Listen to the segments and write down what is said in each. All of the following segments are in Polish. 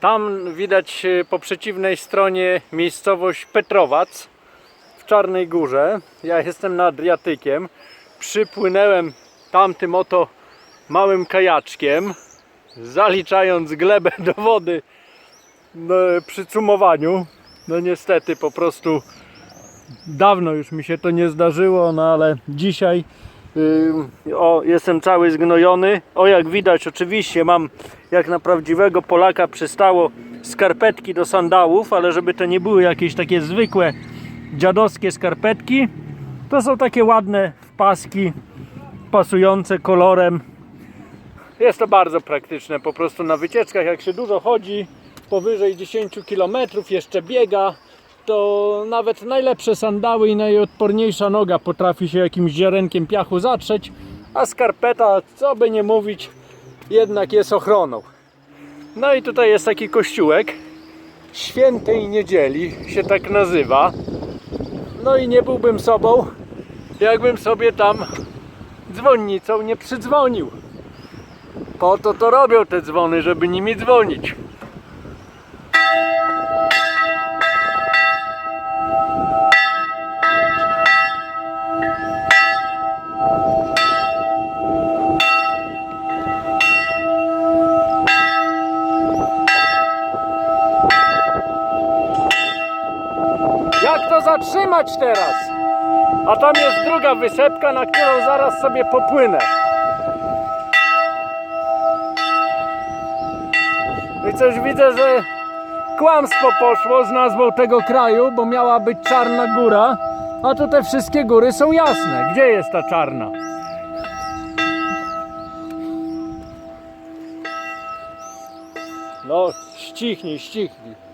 Tam widać e, po przeciwnej stronie miejscowość Petrowac w Czarnej Górze. Ja jestem nad Adriatykiem. Przypłynęłem tamtym oto małym kajaczkiem, zaliczając glebę do wody no, przy cumowaniu. No niestety po prostu dawno już mi się to nie zdarzyło, no ale dzisiaj o, jestem cały zgnojony. O, jak widać, oczywiście mam jak na prawdziwego Polaka przystało skarpetki do sandałów, ale żeby to nie były jakieś takie zwykłe dziadowskie skarpetki, to są takie ładne paski pasujące kolorem. Jest to bardzo praktyczne po prostu na wycieczkach, jak się dużo chodzi, powyżej 10 km jeszcze biega, to nawet najlepsze sandały i najodporniejsza noga potrafi się jakimś ziarenkiem piachu zatrzeć, a skarpeta, co by nie mówić, jednak jest ochroną. No i tutaj jest taki kościółek, świętej niedzieli się tak nazywa. No i nie byłbym sobą, jakbym sobie tam dzwonnicą nie przydzwonił. Po to to robią te dzwony, żeby nimi dzwonić. Jak to zatrzymać teraz? A tam jest druga wysepka, na którą zaraz sobie popłynę. No I coś widzę, że kłamstwo poszło z nazwą tego kraju, bo miała być Czarna Góra, a tu te wszystkie góry są jasne. Gdzie jest ta czarna? No, ścichnij, ścichnij.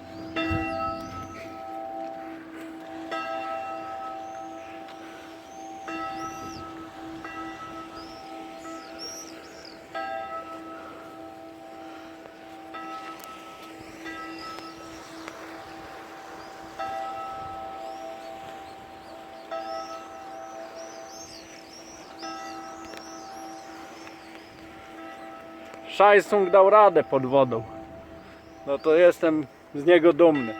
Szajsung dał radę pod wodą. No to jestem z niego dumny.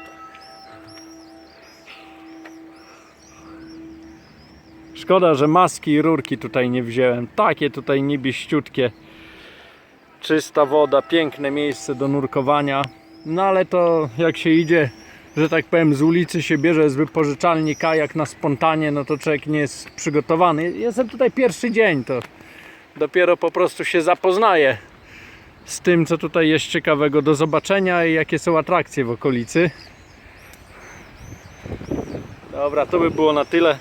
Szkoda, że maski i rurki tutaj nie wziąłem. Takie tutaj niebieściutkie. Czysta woda, piękne miejsce do nurkowania. No ale to jak się idzie, że tak powiem, z ulicy się bierze z wypożyczalni kajak na spontanie, no to człowiek nie jest przygotowany. Jestem tutaj pierwszy dzień, to dopiero po prostu się zapoznaje z tym, co tutaj jest ciekawego do zobaczenia i jakie są atrakcje w okolicy. Dobra, to by było na tyle.